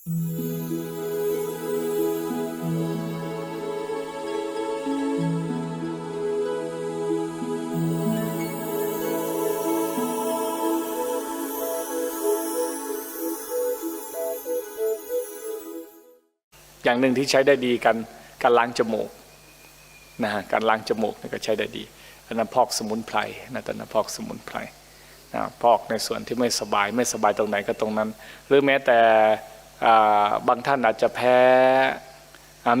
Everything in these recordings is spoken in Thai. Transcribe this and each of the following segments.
อย่างหนึ่งที่ใช้ได้ดีกันการล้างจมูกนะฮะการล้างจมูกนี่ก็ใช้ได้ดีอันนั้นพอกสมุนไพรนะตอนนั้นพอกสมุนไพรนะพอกในส่วนที่ไม่สบายไม่สบายตรงไหนก็ตรงนั้น หรือแม้แต่ บางท่านอาจจะแพ้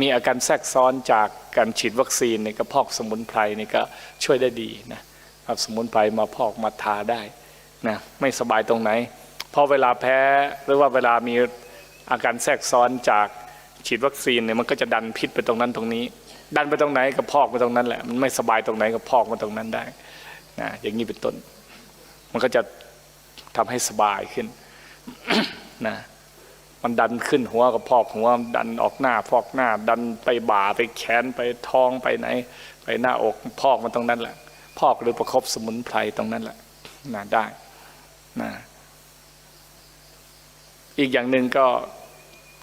มีอาการแทรกซ้อนจากการฉีดวัคซีนนี่ก็พอกสมุนไพรนี่ก็ช่วยได้ดีนะเอาสมุนไพรมาพอกมาทาได้นะไม่สบายตรงไหนพอเวลาแพ้หรือว่าเวลามีอาการแทรกซ้อนจากฉีดวัคซีนเนี่ยมันก็จะดันพิษไปตรงนั้นตรงนี้ ดันไปตรงไหนก็พอกไปตรงนั้นแหละมันไม่สบายตรงไหนก็พอกมาตรงนั้นได้นะอย่างนี้เป็นต้น มันก็จะทำให้สบายขึ้นนะ มันดันขึ้นหัวก็พอกหัวดันออกหน้าพอกหน้า ดันไปบ่าไปแขนไปท้องไปไหน ไปหน้าอกพอกมันตรงนั้นแหละ พอกหรือประคบสมุนไพรตรงนั้นแหละน่ะได้นะอีกอย่างหนึ่งก็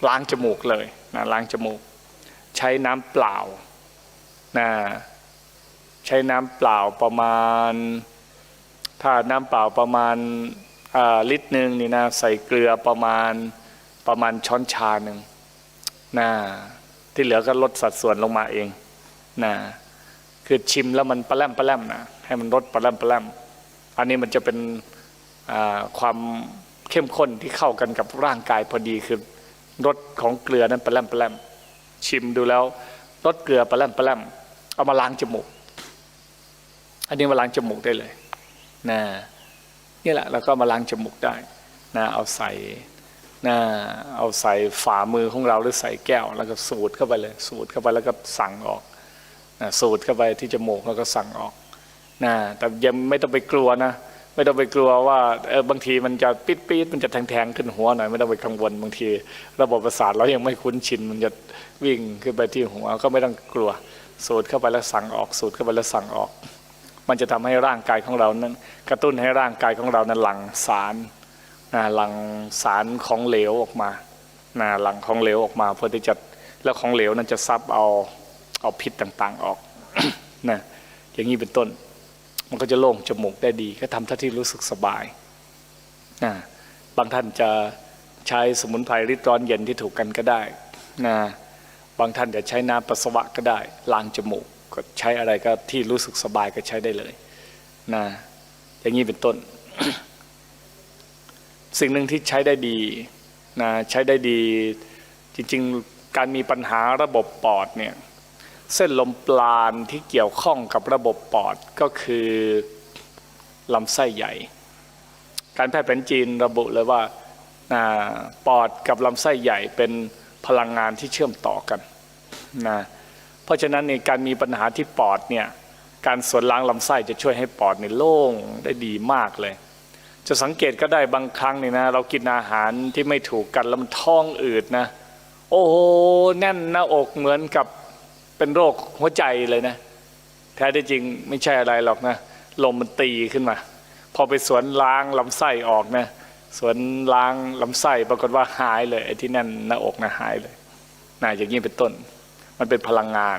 ล้างจมูกเลยนะล้างจมูก ใช้น้ำเปล่านะใช้น้ำเปล่าประมาณ ถ้าน้ำเปล่าประมาณอ่าลิตรหนึ่งนี่นะใส่เกลือประมาณ ประมาณช้อนชาหนึ่งนะที่เหลือก็ลดสัดส่วนลงมาเองนะคือชิมแล้วมันปลาแรมปลาแรมนะให้มันลดปลาแรมปลาแรมอันนี้มันจะเป็นความเข้มข้นที่เข้ากันกับร่างกายพอดีคือรสของเกลือนั้นปลาแรมปลาแรมชิมดูแล้วรสเกลือปลาแรมปลาแรมเอามาล้างจมูก อันนี้มาล้างจมูกได้เลยนะนี่แหละแล้วก็มาล้างจมูกได้นะเอาใส่ นะเอาใส่ฝ่ามือของเราหรือใส่แก้ว แล้วก็สูดเข้าไปเลย สูดเข้าไปแล้วก็สั่งออกนะสูดเข้าไปที่จมูกแล้วก็สั่งออกนะแต่ยังไม่ต้องไปกลัวนะไม่ต้องไปกลัวว่าเออบางทีมันจะปิดปีดมันจะแทงๆขึ้นหัวหน่อยไม่ต้องไปกังวลบางที ระบบประสาทเรายังไม่คุ้นชินมันจะวิ่งขึ้นไปที่หัวก็ไม่ต้องกลัว สูดเข้าไปแล้วสั่งออก สูดเข้าไปแล้วสั่งออก มันจะทำให้ร่างกายของเรานั้น กระตุ้นให้ร่างกายของเรานั้นหลั่งสาร หลังสารของเหลวออกมานะหลังของเหลวออกมาเพื่อที่จะแล้วของเหลวนั้นจะซับเอาเอาพิษต่างๆออกนะอย่างนี้เป็นต้น มันก็จะโล่งจมูกได้ดี ก็ทำท่าที่รู้สึกสบายนะบางท่านจะใช้สมุนไพรริดร้อนเย็นที่ถูกกันก็ได้นะบางท่านจะใช้น้ำปัสสาวะก็ได้ล้างจมูกก็ใช้อะไรก็ที่รู้สึกสบายก็ใช้ได้เลยนะอย่างนี้เป็นต้น สิ่งหนึ่งที่ใช้ได้ดีนะใช้ได้ดีจริงๆ การมีปัญหาระบบปอดเนี่ยเส้นลมปราณที่เกี่ยวข้องกับระบบปอดก็คือลำไส้ใหญ่ การแพทย์แผนจีนระบุเลยว่านะปอดกับลำไส้ใหญ่เป็นพลังงานที่เชื่อมต่อกันนะเพราะฉะนั้นในการมีปัญหาที่ปอดเนี่ยการสวนล้างลำไส้จะช่วยให้ปอดเนี่ยโล่งได้ดีมากเลย จะสังเกตก็ได้บางครั้งเนี่ยนะ เรากินอาหารที่ไม่ถูกกันแล้วมันท้องอืดนะ โอ้โหแน่นหน้าอกเหมือนกับเป็นโรคหัวใจเลยนะ แท้ที่จริงไม่ใช่อะไรหรอกนะลมมันตีขึ้นมา พอไปสวนล้างลำไส้ออกนะสวนล้างลำไส้ปรากฏว่าหายเลยไอ้ที่แน่นหน้าอกนะหายเลยนะอย่างนี้เป็นต้น มันเป็นพลังงาน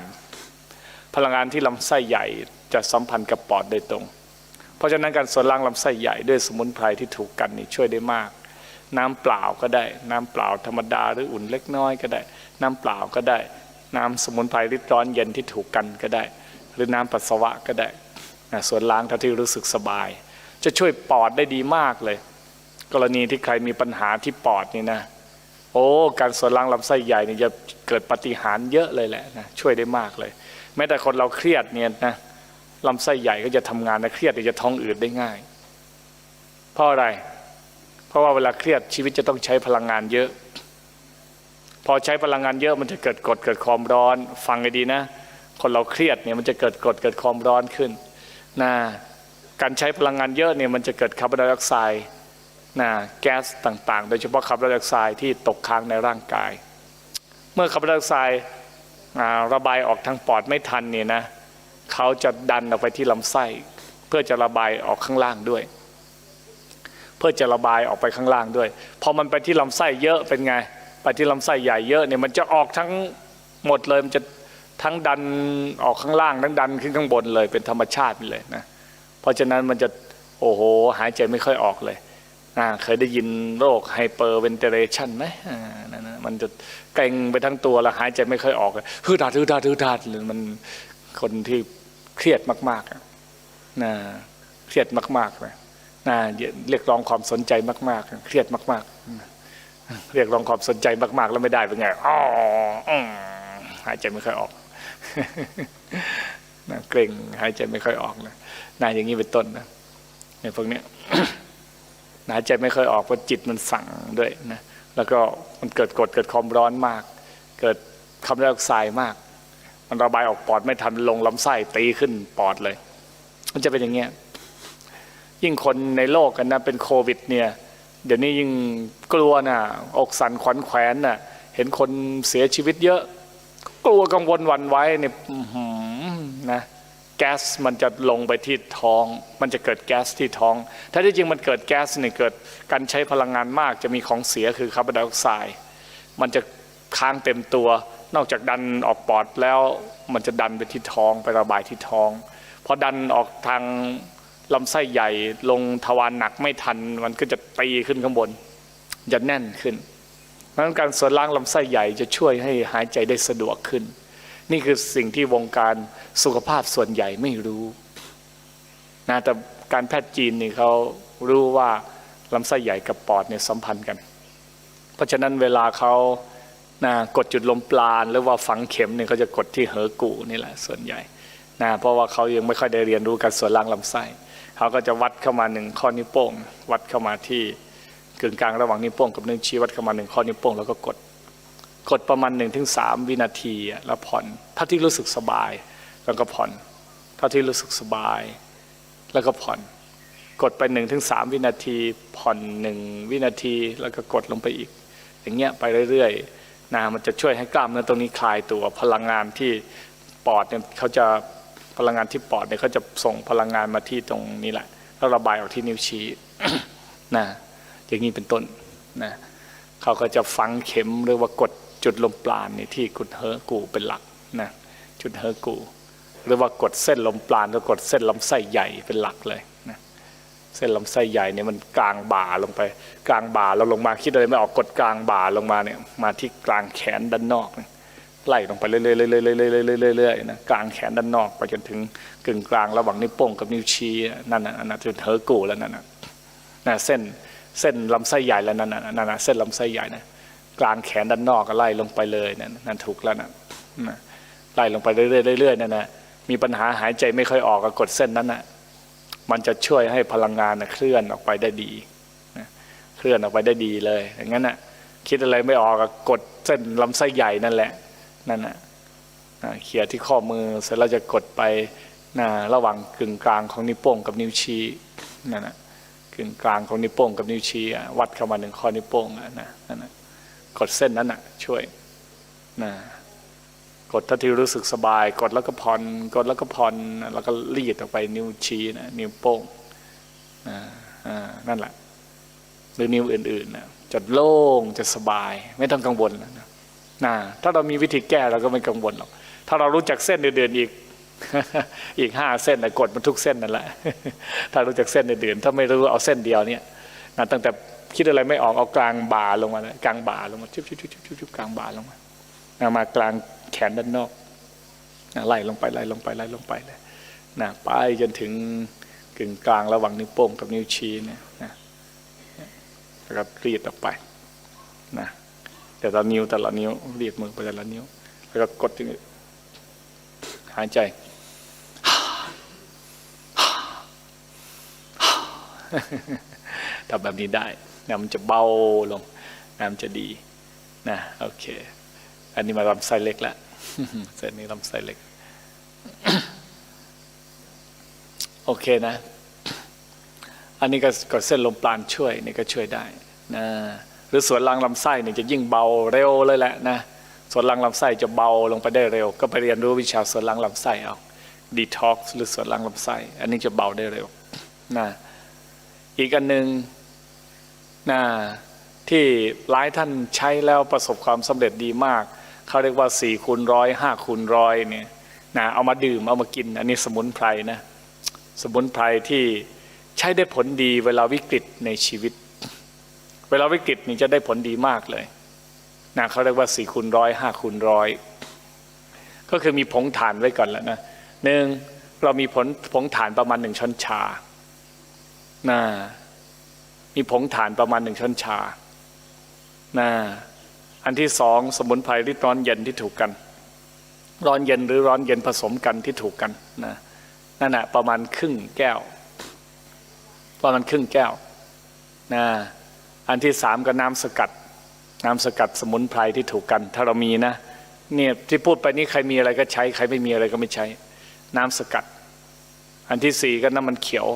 พลังงานที่ลำไส้ใหญ่จะสัมพันธ์กับปอดโดยตรง เพราะฉะนั้นการสวนล้างลำไส้ใหญ่ด้วยสมุนไพรที่ถูกกันนี่ช่วยได้มาก น้ำเปล่าก็ได้ น้ำเปล่าธรรมดาหรืออุ่นเล็กน้อยก็ได้ น้ำเปล่าก็ได้ น้ำสมุนไพรริดร้อนเย็นที่ถูกกันก็ได้ หรือน้ำปัสสาวะก็ได้นะสวนล้างเท่าที่รู้สึกสบาย จะช่วยปอดได้ดีมากเลย กรณีที่ใครมีปัญหาที่ปอดนี่นะโอ้การสวนล้างลำไส้ใหญ่เนี่ยจะเกิดปฏิหารเยอะเลยแหละนะช่วยได้มากเลย แม้แต่คนเราเครียดเนี่ยนะ ลำไส้ใหญ่ก็จะทำงานนะเครียดจะท้องอืดได้ง่าย เพราะอะไร เพราะว่าเวลาเครียดชีวิตจะต้องใช้พลังงานเยอะ พอใช้พลังงานเยอะมันจะเกิดกดเกิดความร้อน ฟังให้ดีนะ คนเราเครียดเนี่ยมันจะเกิดกดเกิดความร้อนขึ้นนะการใช้พลังงานเยอะเนี่ยมันจะเกิดคาร์บอนไดออกไซด์นะแก๊สต่างๆ โดยเฉพาะคาร์บอนไดออกไซด์ที่ตกค้างในร่างกาย เมื่อคาร์บอนไดออกไซด์อ่าระบายออกทางปอดไม่ทันเนี่ยนะ เขาจะดันออกไปที่ลำไส้ เพื่อจะระบายออกข้างล่างด้วย เพื่อจะระบายออกไปข้างล่างด้วย พอมันไปที่ลำไส้เยอะเป็นไง ไปที่ลำไส้ใหญ่เยอะเนี่ยมันจะออกทั้งหมดเลยมันจะทั้งดันออกข้างล่างทั้งดันขึ้นข้างบนเลยเป็นธรรมชาติเลยนะ เพราะฉะนั้นมันจะโอ้โหหายใจไม่ค่อยออกเลยเคยได้ยินโรคไฮเปอร์เวนเทเลชันไหมนั่นนะมันจะเกร็งไปทั้งตัวแล้วหายใจไม่ค่อยออก ฮืดดาดฮืดดาดฮืดดาดมันคนที่ เครียดมากๆนะเครียดมากๆเลยนะเรียกร้องความสนใจมากๆ เครียดมากๆ เรียกร้องความสนใจมากๆ แล้วไม่ได้เป็นไงอ๋ออืมหายใจไม่ค่อยออกนะเกร็งหายใจไม่ค่อยออกนะนะอย่างนี้เป็นต้นนะเนี่ยพวกเนี้ยหายใจไม่ค่อยออกเพราะจิตมันสั่งด้วยนะแล้วก็มันเกิดกดเกิดความร้อนมาก เกิดคาร์บอนไดออกไซด์มาก มันระบายออกปอดไม่ทันลงลำไส้ตีขึ้นปอดเลย มันจะเป็นอย่างเงี้ยยิ่งคนในโลกกันนะเป็นโควิด เนี่ย เดี๋ยวนี้ยิ่งกลัวนะอกสั่นขวัญแขวนน่ะ เห็นคนเสียชีวิตเยอะ กลัวกังวลวันไว้เนี่ยนะแก๊สมันจะลงไปที่ท้อง มันจะเกิดแก๊สที่ท้อง ถ้าที่จริงมันเกิดแก๊สเนี่ยเกิดการใช้พลังงานมาก จะมีของเสียคือคาร์บอนไดออกไซด์มันจะค้างเต็มตัว นอกจากดันออกปอดแล้วมันจะดันไปที่ท้องไประบายที่ท้องพอดันออกทางลำไส้ใหญ่ลงทวารหนักไม่ทัน มันก็จะตีขึ้นข้างบน จะแน่นขึ้นเพราะนั้นการส่วนล้างลำไส้ใหญ่จะช่วยให้หายใจได้สะดวกขึ้น นี่คือสิ่งที่วงการสุขภาพส่วนใหญ่ไม่รู้นะแต่การแพทย์จีนนี่เขารู้ว่าลำไส้ใหญ่กับปอดเนี่ยสัมพันธ์กัน เพราะฉะนั้นเวลาเขา นะกดจุดลมปราณหรือว่าฝังเข็มเนี่ยเขาจะกดที่เหอกูนี่แหละส่วนใหญ่นะเพราะว่าเขายังไม่ค่อยได้เรียนรู้การส่วนล้างลำไส้เขาก็จะวัดเข้ามาหนึ่งข้อนิ้วโป้ง วัดเข้ามาที่กึ่งกลางระหว่างนิ้วโป้งกับนิ้วชี้วัดเข้ามาหนึ่งข้อนิ้วโป้งแล้วก็กดกดประมาณ1นถึงสวินาทีแล้วผ่อนเท่าที่รู้สึกสบายแล้วก็ผ่อนเท่าที่รู้สึกสบาย แล้วก็ผ่อน กดไป1นถึงสวินาทีผ่อนหนึ่งวินาทีแล้วก็กดลงไปอีก อย่างเงี้ยไปเรื่อยๆ นะมันจะช่วยให้กล้ามเนื้อตรงนี้คลายตัวพลังงานที่ปอดเนี่ยเขาจะพลังงานที่ปอดเนี่ยเขาจะส่งพลังงานมาที่ตรงนี้แหละแล้วระบายออกที่นิ้วชี้นะอย่างนี้เป็นต้นนะเขาก็จะฝังเข็มหรือว่ากดจุดลมปราณนี่ที่กุดเฮอกูเป็นหลักนะจุดเฮอกู หรือว่ากดเส้นลมปราณแล้วกดเส้นลำไส้ใหญ่เป็นหลักเลย เส้นลำไส้ใหญ่เนี่ยมันกลางบ่าลงไป กลางบ่าเราลงมาคิดอะไรไม่ออกกดกลางบ่าลงมาเนี่ยมาที่กลางแขนด้านนอกไล่ลงไปเรื่อยๆเรื่อยๆเรื่อยๆเรื่อยๆนะกลางแขนด้านนอกไปจนถึงกึ่งกลางระหว่างนิ้วโป้งกับนิ้วชี้นั่นน่ะนั่นน่ะจุดเฮอกูแล้วนั่นน่ะนะเส้นเส้นลำไส้ใหญ่แล้วนั่นน่ะนั่นน่ะเส้นลำไส้ใหญ่นะกลางแขนด้านนอกก็ไล่ลงไปเลยนั่นนั่นถูกแล้วนะนะไล่ลงไปเรื่อยๆเรื่อยๆนั่นน่ะมีปัญหาหายใจไม่ค่อยออกก็กดเส้นนั้นน่ะ มันจะช่วยให้พลังงานนะเคลื่อนออกไปได้ดีนะเคลื่อนออกไปได้ดีเลย อย่างนั้นนะคิดอะไรไม่ออกก็กดเส้นลำไส้ใหญ่นั่นแหละนั่นนะนะเขี่ยที่ข้อมือเสร็จแล้วจะกดไปนะระหว่างกึ่งกลางของนิ้วโป้งกับนิ้วชี้นั่นนะกึ่งกลางของนิ้วโป้งกับนิ้วชี้วัดเข้ามาหนึ่งข้อนิ้วโป้งนะนั่นนะกดเส้นนั้นน่ะช่วยนะ กดถ้าที่รู้สึกสบาย กดแล้วก็ผ่อนกดแล้วก็ผ่อนแล้วก็รีดออกไปนิ้วชี้นะนิ้วโป้งนะอ่านั่นแหละหรือนิ้วอื่นๆนะจะโล่งจะสบาย ไม่ต้องกังวลนะนะถ้าเรามีวิธีแก้เราก็ไม่กังวลหรอกถ้าเรารู้จักเส้นอื่นๆอีกอีกห้าเส้นนะกดมันทุกเส้นนั่นแหละถ้ารู้จักเส้นอื่นๆถ้าไม่รู้เอาเส้นเดียวเนี่ยนะตั้งแต่คิดอะไรไม่ออกเอากลางบ่าลงมาเลยกลางบ่าลงมาชุบชุบชุบชุบชุบชุบกลางบ่าลงมา นะมากลางแขนด้านนอกนะไล่ลงไปไล่ลงไปไล่ลงไปเลยนะไปจนถึงกึ่งกลางระหว่างนิ้วโป้งกับนิ้วชี้เนี่ยนะแล้วก็รีดออกไปนะแต่ละนิ้วแต่ละนิ้วรีดมือไปแต่ละนิ้ว แล้วก็กดที่นี่หายใจทำแบบนี้ได้นะมันจะเบาลงนะมันจะดีนะโอเค อันนี้มาลำไส้เล็กแล้วเส้นนี้ลำไส้เล็ก โอเคนะ อันนี้ก็กเส้นลมปราณช่วยนี่ก็ช่วยได้นะหรือส่วนล่างลำไส้เนี่ยจะยิ่งเบาเร็วเลยแหละนะส่วนล่างลำไส้จะเบาลงไปได้เร็ว ก็ไปเรียนรู้วิชาส่วนล่างลำไส้เอาดีท็อกซ์หรือส่วนล่างลำไส้อันนี้จะเบาได้เร็วนะอีกอันหนึ่งนะที่หลายท่านใช้แล้วประสบความสำเร็จดีมาก เขาเรียกว่า4ี่คูณร้อยห้าคูณร้อยเนี่ยนะเอามาดื่มเอามากิน อันนี้สมุนไพรนะสมุนไพรที่ใช้ได้ผลดีเวลาวิกฤตในชีวิต เวลาวิกฤตนี่จะได้ผลดีมากเลยนะเขาเรียกว่าสี่คูณร้อยห้าคูณร้อยก็คือมีผงถ่านไว้ก่อนแล้วนะหนึ่งเรามีผลผงถ่านประมาณหนึ่งช้อนชานะมีผงถ่านประมาณหนึ่งช้อนชานะ อันที่สองสมุนไพรที่ร้อนเย็นที่ถูกกัน ร้อนเย็นหรือร้อนเย็นผสมกันที่ถูกกันนะนั่นแหะประมาณครึ่งแก้ว ประมาณครึ่งแก้วนะอันที่สามก็น้ำสกัด น้ำสกัดสมุนไพรที่ถูกกัน ถ้าเรามีนะเนี่ยที่พูดไปนี้ใครมีอะไรก็ใช้ ใครไม่มีอะไรก็ไม่ใช้ น้ำสกัด อันที่สี่ก็น้ำมันเขียว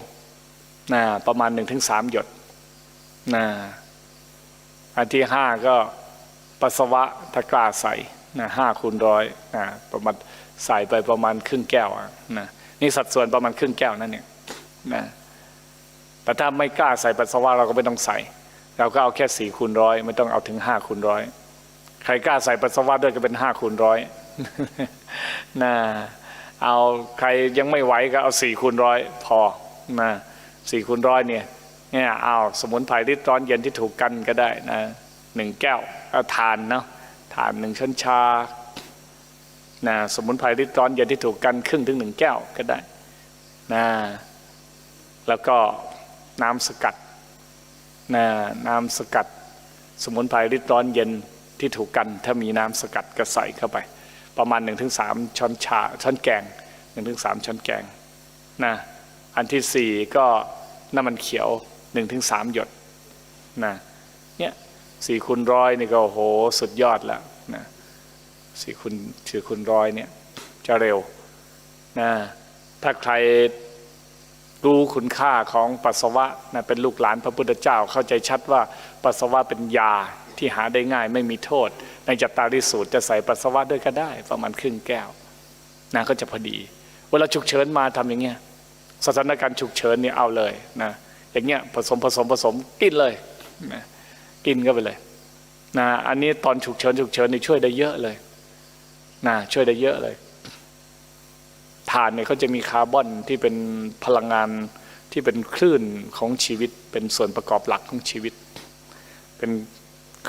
นะประมาณหนึ่งถึงสามหยดนะอันที่ห้าก็ ปัสสาวะถ้ากล้าใส่นะห้าคูณร้อยนะประมาณใส่ไปประมาณครึ่งแก้วนะนี่สัดส่วนประมาณครึ่งแก้วนั่นเนี่ยนะแต่ถ้าไม่กล้าใส่ปัสสาวะเราก็ไม่ต้องใส่ เราก็เอาแค่สี่คูณร้อยไม่ต้องเอาถึงห้าคูณร้อยใครกล้าใส่ปัสสาวะด้วยก็เป็นห้าคูณร้อยนะเอาใครยังไม่ไหวก็เอาสี่คูณร้อยพอนะสี่คูณร้อยเนี่ยเนี่ยเอาสมุนไพรที่ร้อนเย็นที่ถูกกันก็ได้นะ หนึ่งแก้วทานเนาะทานหนึ่งช้อนชานะสมุนไพรที่ร้อนเย็นที่ถูกกันครึ่งถึงหนึ่งแก้วก็ได้นะแล้วก็น้ำสกัดนะน้ำสกัด สมุนไพรที่ร้อนเย็นที่ถูกกัน ถ้ามีน้ำสกัดก็ใส่เข้าไป ประมาณ 1-3 ช้อนชาช้อนแกง 1-3 ช้อนแกงนะอันที่สี่ก็น้ำมันเขียว 1-3 หยดนะเนี่ย สี่คูณร้อยนี่ก็โหสุดยอดแล้วนะสี่คูณสี่คูณร้อยเนี่ยจะเร็วนะถ้าใครรู้คุณค่าของปัสสาวะนะเป็นลูกหลานพระพุทธเจ้าเข้าใจชัดว่าปัสสาวะเป็นยาที่หาได้ง่ายไม่มีโทษ ในจัตตาริสูตรจะใส่ปัสสาวะด้วยก็ได้ ประมาณครึ่งแก้วนะก็จะพอดี เวลาฉุกเฉินมาทำอย่างเงี้ยสถานการณ์ฉุกเฉินเนี่ยเอาเลยนะอย่างเงี้ยผสมผสมผสมกินเลยนะ กินก็ไปเลยนะอันนี้ตอนฉุกเฉินฉุกเฉินนี่ช่วยได้เยอะเลยนะช่วยได้เยอะเลยถ่านเนี่ยเขาจะมีคาร์บอนที่เป็นพลังงานที่เป็นคลื่นของชีวิต เป็นส่วนประกอบหลักของชีวิต เป็น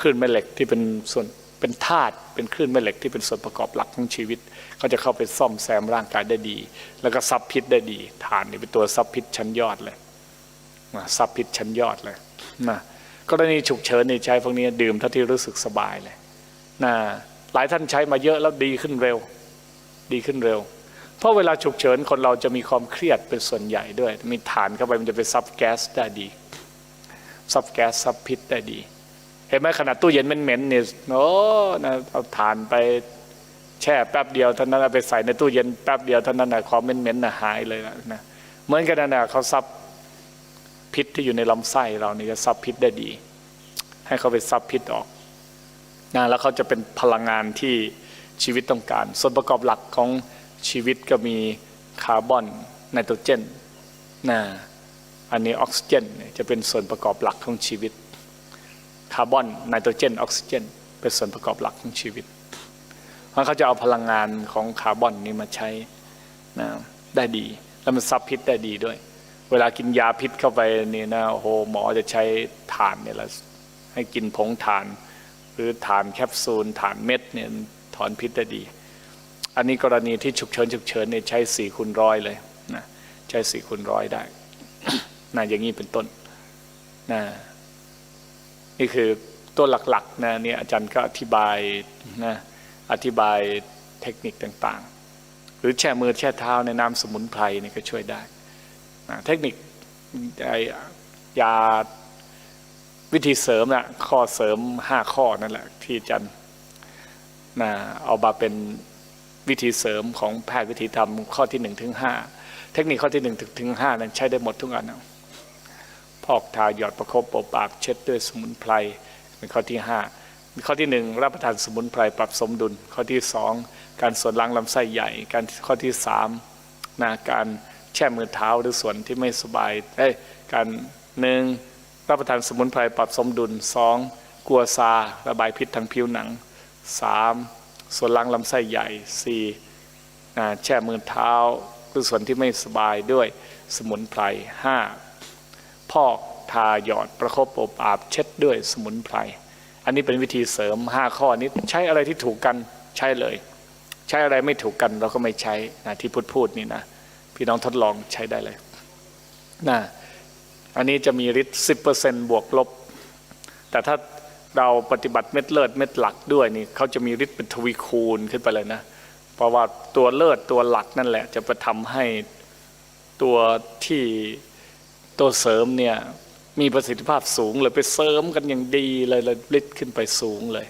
คลื่นแม่เหล็กที่เป็นส่วนเป็นธาตุเป็นคลื่นแม่เหล็กที่เป็นส่วนประกอบหลักของชีวิตเขาจะเข้าไปซ่อมแซมร่างกายได้ดี แล้วก็ซับพิษได้ดีฐานนี่เป็นตัวซับพิษชั้นยอดเลยซับพิษชั้นยอดเลยนะ กรณีฉุกเฉินนี่ใช้พวกนี้ดื่มเท่าที่รู้สึกสบายเลยนะหลายท่านใช้มาเยอะแล้วดีขึ้นเร็ว ดีขึ้นเร็ว เพราะเวลาฉุกเฉินคนเราจะมีความเครียดเป็นส่วนใหญ่ด้วย มีฐานเข้าไปมันจะไปซับแก๊สได้ดีซับแก๊สซับพิษได้ดี เห็นไหมขนาดตู้เย็นเหม็นๆเนี่ยโอ้นะเอาฐานไปแช่แป๊บเดียวเท่านั้นเอาไปใส่ในตู้เย็นแป๊บเดียวเท่านั้นนะความเหม็นๆนะหายเลยนะเหมือนกันนะเขาซับ พิษที่อยู่ในลำไส้เรานี่จะซับพิษได้ดี ให้เขาไปซับพิษออกนะแล้วเขาจะเป็นพลังงานที่ชีวิตต้องการ ส่วนประกอบหลักของชีวิตก็มีคาร์บอนไนโตรเจนนะอันนี้ออกซิเจนจะเป็นส่วนประกอบหลักของชีวิต คาร์บอนไนโตรเจนออกซิเจน เป็นส่วนประกอบหลักของชีวิตเพราะเขาจะเอาพลังงานของคาร์บอนนี้มาใช้นะได้ดี แล้วมันซับพิษได้ดีด้วย เวลากินยาพิษเข้าไปนี่นะโอ้โหหมอจะใช้ถ่านเนี่ยแหละให้กินผงถ่าน หรือถ่านแคปซูลถ่านเม็ดเนี่ยถอนพิษได้ดี อันนี้กรณีที่ฉุกเฉินฉุกเฉินเนี่ยใช้สี่คูณร้อยเลยนะใช้สี่คูณร้อยได้นะอย่างนี้เป็นต้นนะนี่คือตัวหลักๆนะเนี่ยอาจารย์ก็อธิบายนะอธิบายเทคนิคต่างๆ หรือแช่มือแช่เท้าในน้ำสมุนไพรนี่ก็ช่วยได้ นะเทคนิคไอยาวิธีเสริมนะข้อเสริมห้าข้อนั่นแหละที่จารย์นะเอามาเป็นวิธีเสริมของแพทย์วิธีทำข้อที่หนึ่งถึงห้าเทคนิคข้อที่หนึ่งถึงห้านั้นใช้ได้หมดทุกอันนะพอกทาหยอดประคบปบปากเช็ดด้วยสมุนไพรเป็นข้อที่ห้าข้อที่หนึ่งรับประทานสมุนไพรปรับสมดุล ข้อที่สองการส่วนล้างลำไส้ใหญ่ การข้อที่สามนะการ แช่มือเท้าหรือส่วนที่ไม่สบายเอ้ยการหนึ่งรับประทานสมุนไพรปรับสมดุลสองกลัวซาระบายพิษทางผิวหนังสามส่วนล้างลำไส้ใหญ่สี่แช่มือเท้าหรือส่วนที่ไม่สบายด้วยสมุนไพรห้าพอกทาหยอดประคบอบอาบเช็ดด้วยสมุนไพร อันนี้เป็นวิธีเสริม 5 ข้อนี้ใช้อะไรที่ถูกกันใช้เลย ใช้อะไรไม่ถูกกันเราก็ไม่ใช้นะที่พูดพูดนี่นะ พี่น้องทดลองใช้ได้เลยนะอันนี้จะมีฤทธิ์สิบเปอร์เซนบวกลบ แต่ถ้าเราปฏิบัติเม็ดเลิศเม็ดหลักด้วยนี่เขาจะมีฤทธิ์เป็นทวีคูณขึ้นไปเลยนะ เพราะว่าตัวเลิศตัวหลักนั่นแหละ จะไปทำให้ตัวที่ตัวเสริมเนี่ยมีประสิทธิภาพสูงเลยไปเสริมกันอย่างดีเลยเลยฤทธิ์ขึ้นไปสูงเลย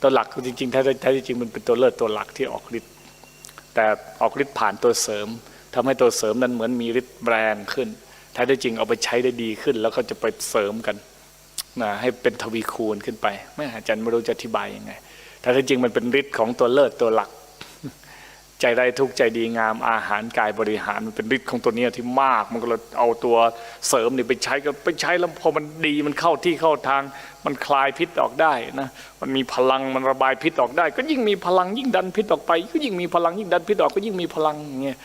ตัวหลักจริงๆแท้แท้จริงมันเป็นตัวเลิศตัวหลักที่ออกฤทธิ์แต่ออกฤทธิ์ผ่านตัวเสริม ทำให้ตัวเสริมนั้นเหมือนมีฤทธิ์แรงขึ้นแท้จริงเอาไปใช้ได้ดีขึ้น แล้วก็จะไปเสริมกันนะให้เป็นทวีคูณขึ้นไป ไม่อาจารย์ไม่รู้จะอธิบายยังไงแต่ที่จริงมันเป็นฤทธิ์ของตัวเลิศตัวหลัก ใจได้ทุกข์ใจดีงามอาหารกายบริหารมันเป็นฤทธิ์ของตัวเนี้ยที่มาก มันก็เลยเอาตัวเสริมนี่ไปใช้ก็ไปใช้แล้วพอมันดีมันเข้าที่เข้าทาง มันคลายพิษออกได้นะมันมีพลังมันระบายพิษออกได้ ก็ยิ่งมีพลังยิ่งดันพิษออกไป ก็ยิ่งมีพลังยิ่งดันพิษออกก็ยิ่งมีพลังอย่างเงี้ย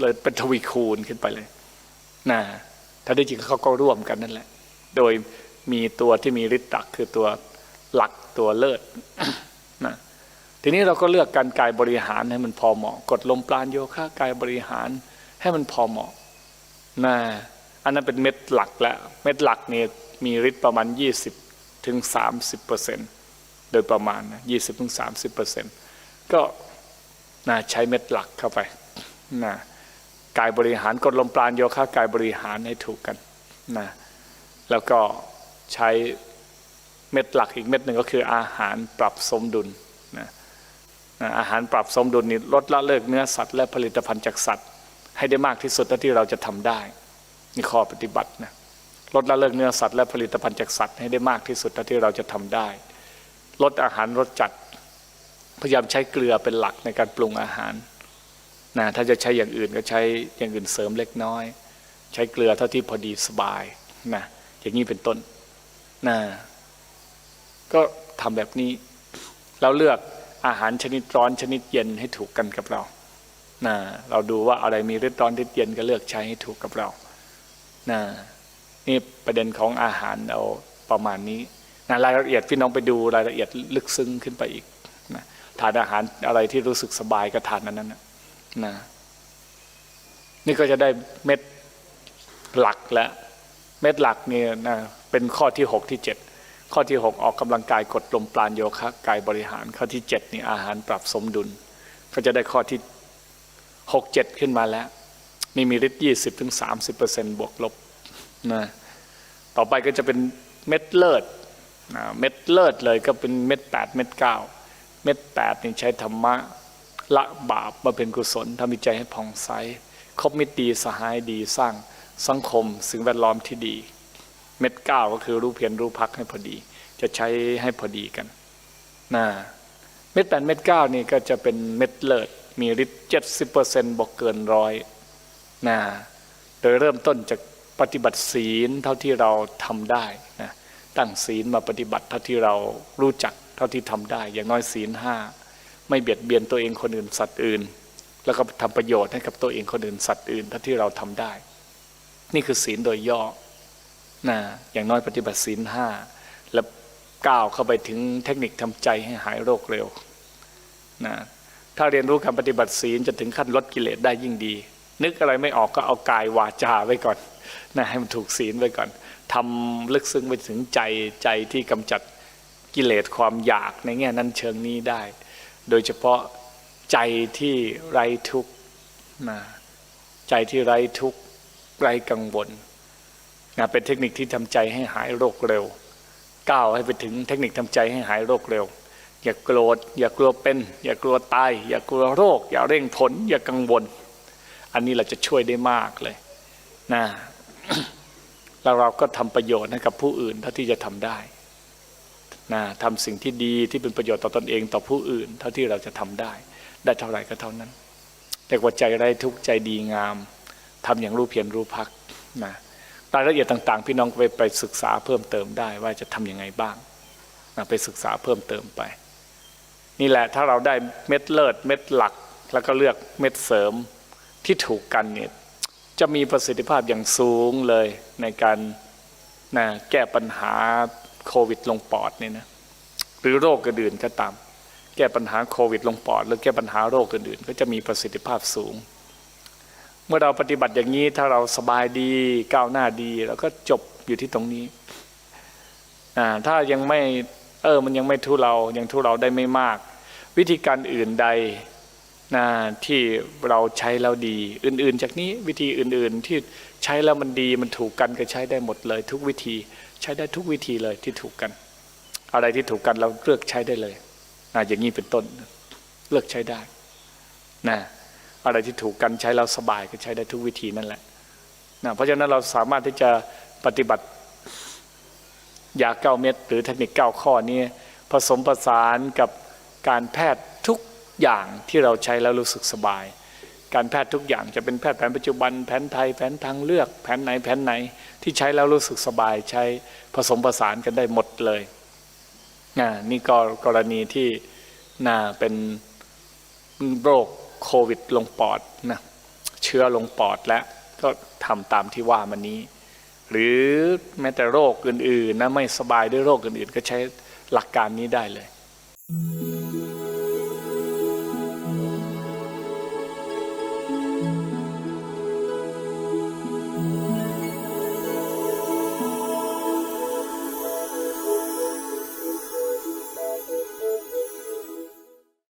เลยเป็นทวีคูณขึ้นไปเลยนะถ้าได้จริงเขาก็ร่วมกันนั่นแหละ โดยมีตัวที่มีฤทธิ์หลักคือตัวหลักตัวเลิศนะทีนี้เราก็เลือกการกายบริหารให้มันพอเหมาะ กดลมปราณโยคะกายบริหารให้มันพอเหมาะนะอันนั้นเป็นเม็ดหลักแล้วเม็ดหลักเนี่ยมีฤทธิ์ประมาณ 20ถึง30เปอร์เซ็นต์โดยประมาณนะ20ถึง30เปอร์เซ็นต์ก็นะใช้เม็ดหลักเข้าไป นะกายบริหารกดลมปราณโยคะกายบริหารให้ถูกกันนะแล้วก็ใช้เม็ดหลักอีกเม็ดหนึ่งก็คืออาหารปรับสมดุลนะอาหารปรับสมดุลนี้ลดละเลิกเนื้อสัตว์และผลิตภัณฑ์จากสัตว์ ให้ได้มากที่สุดเท่าที่เราจะทำได้นี่ข้อปฏิบัตินะลดละเลิกเนื้อสัตว์และผลิตภัณฑ์จากสัตว์ให้ได้มากที่สุดเท่าที่เราจะทำได้ ลดอาหารรสจัด พยายามใช้เกลือเป็นหลักในการปรุงอาหาร นะถ้าจะใช้อย่างอื่นก็ใช้อย่างอื่นเสริมเล็กน้อย ใช้เกลือเท่าที่พอดีสบายนะอย่างนี้เป็นต้นนะก็ทำแบบนี้ เราเลือกอาหารชนิดร้อนชนิดเย็นให้ถูกกันกับเรานะเราดูว่าอะไรมีฤทธิ์ร้อนฤทธิ์เย็นก็เลือกใช้ให้ถูกกับเรานะนี่ประเด็นของอาหารเราประมาณนี้นะรายละเอียดพี่น้องไปดูรายละเอียดลึกซึ้งขึ้นไปอีกนะทานอาหารอะไรที่รู้สึกสบายก็ทานนั้นนะ นะนี่ก็จะได้เม็ดหลักแล้วเม็ดหลักเนี่ยนะเป็นข้อที่หกที่เจ็ดข้อที่6ออกกำลังกายกดลมปราณโยคะกายบริหารข้อที่7นี่อาหารปรับสมดุล ก็จะได้ข้อที่6 7ขึ้นมาแล้ว นี่มีฤทธิ์ยี่สิบถึงสามสิบเปอร์เซ็นต์บวกลบนะต่อไปก็จะเป็นเม็ดเลิศนะเม็ดเลิศเลยก็เป็นเม็ดแปดเม็ดเก้าเม็ดแปดนี่ใช้ธรรมะ ละบาปมาเป็นกุศลทำใจให้ผ่องใสคบมิตรดีสหายดีสร้างสังคมสิ่งแวดล้อมที่ดี เม็ดเก้าก็คือรู้เพียรรู้พักให้พอดี จะใช้ให้พอดีกันนะเม็ดแปดเม็ดเก้านี่ก็จะเป็นเม็ดเลิศมีฤทธิ์เจ็ดสิบเปอร์เซ็นต์บอกเกินร้อยนะโดยเริ่มต้นจากปฏิบัติศีลเท่าที่เราทำได้นะตั้งศีลมาปฏิบัติเท่าที่เรารู้จักเท่าที่ทำได้ อย่างน้อยศีลห้า ไม่เบียดเบียนตัวเองคนอื่นสัตว์อื่น แล้วก็ทำประโยชน์ให้กับตัวเองคนอื่นสัตว์อื่นเท่าที่เราทำได้ นี่คือศีลโดยย่อนะอย่างน้อยปฏิบัติศีลห้าแล้วก้าวเข้าไปถึงเทคนิคทำใจให้หายโรคเร็วนะถ้าเรียนรู้การปฏิบัติศีลจะถึงขั้นลดกิเลสได้ยิ่งดี นึกอะไรไม่ออกก็เอากายวาจาไว้ก่อนนะให้มันถูกศีลไว้ก่อนทำลึกซึ้งไปถึงใจใจที่กำจัดกิเลสความอยากในแง่นั้นเชิงนี้ได้ โดยเฉพาะใจที่ไร้ทุกข์นะใจที่ไร้ทุกข์ไร้กังวลนะเป็นเทคนิคที่ทำใจให้หายโรคเร็ว ก้าวให้ไปถึงเทคนิคทำใจให้หายโรคเร็ว อย่ากโกรธ อย่ากลัวเป็น อย่ากลัวตาย อย่ากลัวโรค อย่าเร่งผล อย่ากังวล อันนี้เราจะช่วยได้มากเลยนะแล้วเราก็ทำประโยชน์ให้กับผู้อื่นเท่าที่จะทำได้ นะทำสิ่งที่ดีที่เป็นประโยชน์ต่อตอนเองต่อผู้อื่น เท่าที่เราจะทำได้ ได้เท่าไหร่ก็เท่านั้น แต่ว่าใจไร้ทุกข์ใจดีงามทำอย่างรู้เพียรรู้พักนะรายละเอียดต่าง ๆ พี่น้องไปไปศึกษาเพิ่มเติมได้ว่าจะทํำยังไงบ้างนะไปศึกษาเพิ่มเติมไป นี่แหละถ้าเราได้เม็ดเลิศเม็ดหลัก แล้วก็เลือกเม็ดเสริมที่ถูกกันเนี่ยจะมีประสิทธิภาพอย่างสูงเลยในการนะแก้ปัญหา โควิดลงปอดเนี่ยนะหรือโรคอื่นๆก็ตาม แก้ปัญหาโควิดลงปอด หรือแก้ปัญหาโรคอื่นๆ ก็จะมีประสิทธิภาพสูง เมื่อเราปฏิบัติอย่างนี้ถ้าเราสบายดีก้าวหน้าดีเราก็จบอยู่ที่ตรงนี้ถ้ายังไม่เออมันยังไม่ทุเรายังทุเราได้ไม่มาก วิธีการอื่นใดนะที่เราใช้แล้วดี อื่น ๆ จากนี้วิธีอื่น ๆ ที่ใช้แล้วมันดีมันถูกกันก็ใช้ได้หมดเลย ทุกวิธี ใช้ได้ทุกวิธีเลยที่ถูกกัน อะไรที่ถูกกันเราเลือกใช้ได้เลยนะอย่างนี้เป็นต้นเลือกใช้ได้นะอะไรที่ถูกกันใช้แล้วสบายก็ใช้ได้ทุกวิธีนั่นแหละนะเพราะฉะนั้นเราสามารถที่จะปฏิบัติยาเก้าเม็ดหรือเทคนิคเก้าข้อนี้ผสมผสานกับการแพทย์ทุกอย่างที่เราใช้แล้วรู้สึกสบาย การแพทย์ทุกอย่างจะเป็นแพทย์แผนปัจจุบันแผนไทยแผนทางเลือกแผนไหนแผนไหนที่ใช้แล้วรู้สึกสบายใช้ผสมผสานกันได้หมดเลยนี่ก็กรณีที่น่าเป็นโรคโควิดลงปอดนะเชื้อลงปอดแล้วก็ทำตามที่ว่ามานี้ หรือแม้แต่โรคอื่นๆนะไม่สบายด้วยโรคอื่นๆ ก็ใช้หลักการนี้ได้เลย